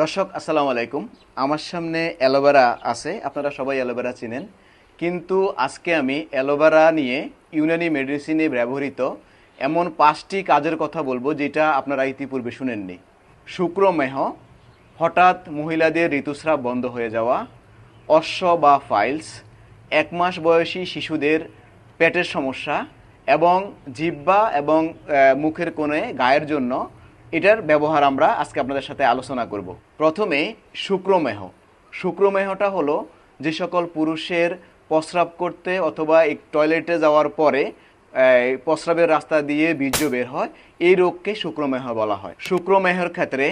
দর্শক, আসসালামু আলাইকুম। আমার সামনে অ্যালোভেরা আছে, আপনারা সবাই অ্যালোভেরা চিনেন। কিন্তু আজকে আমি অ্যালোভেরা নিয়ে ইউনানি মেডিসিনে ব্যবহৃত এমন পাঁচটি কাজের কথা বলব, যেটা আপনারা ইতিপূর্বে শুনেননি। শুক্রমেহ, হঠাৎ মহিলাদের ঋতুস্রাব বন্ধ হয়ে যাওয়া, অশ্ব বা ফাইলস, এক মাস বয়সী শিশুদের পেটের সমস্যা এবং জিহ্বা এবং মুখের কোণে, গায়ের জন্য এটার ব্যবহার আমরা আজকে আপনাদের সাথে আলোচনা করব। প্রথমে শুক্রমেহ। শুক্রমেহটা হলো যে সকল পুরুষের প্রস্রাব করতে অথবা এক টয়লেটে যাওয়ার পরে প্রস্রাবের রাস্তা দিয়ে বীর্য বের হয়, এই রোগকে শুক্রমেহ বলা হয়। শুক্রমেহর ক্ষেত্রে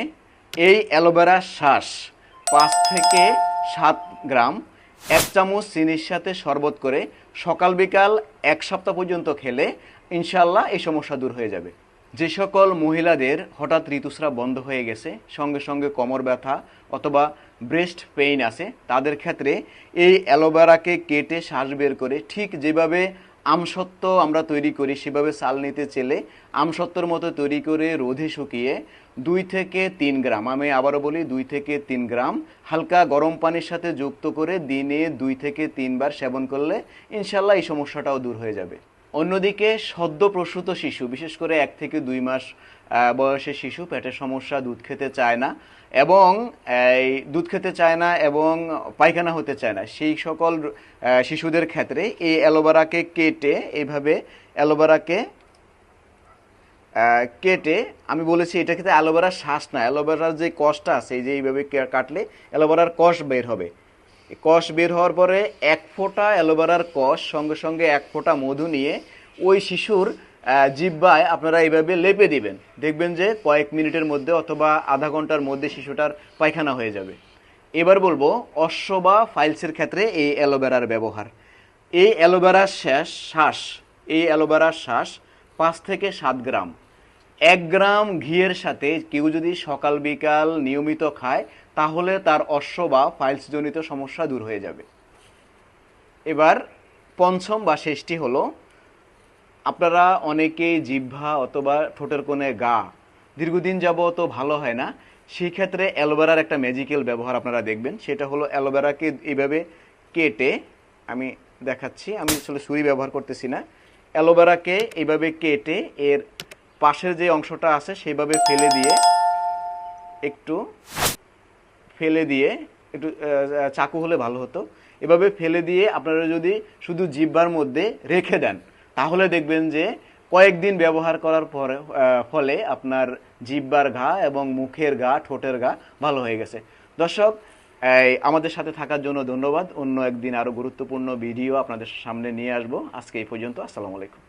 এই অ্যালোভেরা শ্বাস পাঁচ থেকে সাত গ্রাম, এক চামচ চিনির সাথে শরবত করে সকাল বিকাল এক সপ্তাহ পর্যন্ত খেলে ইনশাল্লাহ এই সমস্যা দূর হয়ে যাবে। যে সকল মহিলাদের হঠাৎ ঋতুস্রাব বন্ধ হয়ে গেছে, সঙ্গে সঙ্গে কোমর ব্যথা অথবা ব্রেস্ট পেইন আছে, তাদের ক্ষেত্রে এই অ্যালোভেরাকে কেটে শ্বাস বের করে ঠিক যেভাবে আমসত্ত্ব আমরা তৈরি করি, সেভাবে চাল নিতে চেলে আমসত্ত্বর মতো তৈরি করে রোদে শুকিয়ে দুই থেকে তিন গ্রাম, আমি আবারও বলি দুই থেকে তিন গ্রাম হালকা গরম পানির সাথে যুক্ত করে দিনে দুই থেকে তিনবার সেবন করলে ইনশাল্লাহ এই সমস্যাটাও দূর হয়ে যাবে। অন্যদিকে সদ্য প্রসূত শিশু, বিশেষ করে এক থেকে দুই মাস বয়সের শিশু, পেটের সমস্যা, দুধ খেতে চায় না এবং, এই দুধ খেতে চায় না এবং পায়খানা হতে চায় না। সেই সকল শিশুদের ক্ষেত্রে এই অ্যালোভেরাকে কেটে এইভাবে অ্যালোভেরাকে কেটে, আমি বলেছি এটা খেতে অ্যালোভেরার শ্বাস না, অ্যালোভেরার যে কষটা আছে, এই যে এইভাবে কাটলে অ্যালোভেরার কষ বের হবে। কষ বের হওয়ার পরে এক ফোঁটা অ্যালোভেরার কষ, সঙ্গে সঙ্গে এক ফোঁটা মধু নিয়ে ওই শিশুর জিব্বায় আপনারা এইভাবে লেপে দিবেন। দেখবেন যে কয়েক মিনিটের মধ্যে অথবা আধা ঘণ্টার মধ্যে শিশুটার পায়খানা হয়ে যাবে। এবার বলব, অশ্ব বা ফাইলসের ক্ষেত্রে এই অ্যালোভেরার ব্যবহার। এই অ্যালোভেরার শ্বাস শ্বাস, এই অ্যালোভেরার শ্বাস পাঁচ থেকে সাত গ্রাম। এক গ্রাম ঘিয়ের সাথে কেউ যদি সকাল, বিকাল নিয়মিত খায়, তাহলে তার অশ্ব বা ফাইলসজনিত সমস্যা দূর হয়ে যাবে। এবার পঞ্চম বা শেষটি হলো, আপনারা অনেকেই জিহ্বা অথবা ঠোঁটের কোণে গা দীর্ঘদিন যাব যাবত ভালো হয় না, সেই ক্ষেত্রে অ্যালোভেরার একটা ম্যাজিক্যাল ব্যবহার আপনারা দেখবেন, সেটা হলো অ্যালোভেরাকে এইভাবে কেটে, আমি দেখাচ্ছি, আমি আসলে ছুরি ব্যবহার করতেছি না, অ্যালোভেরাকে এইভাবে কেটে এর পাশের যে অংশটা আছে, সেইভাবে ফেলে দিয়ে একটু ফেলে দিয়ে একটু চাকু হলে ভালো হতো। এভাবে ফেলে দিয়ে আপনারা যদি শুধু জিব্বার মধ্যে রেখে দেন, তাহলে দেখবেন যে কয়েকদিন ব্যবহার করার পরে ফলে আপনার জিব্বার ঘা এবং মুখের ঘা, ঠোঁটের ঘা ভালো হয়ে গেছে। দর্শক আমাদের সাথে থাকার জন্য ধন্যবাদ। অন্য একদিন আরও গুরুত্বপূর্ণ ভিডিও আপনাদের সামনে নিয়ে আসব। আজকে এই পর্যন্ত, আসসালামু আলাইকুম।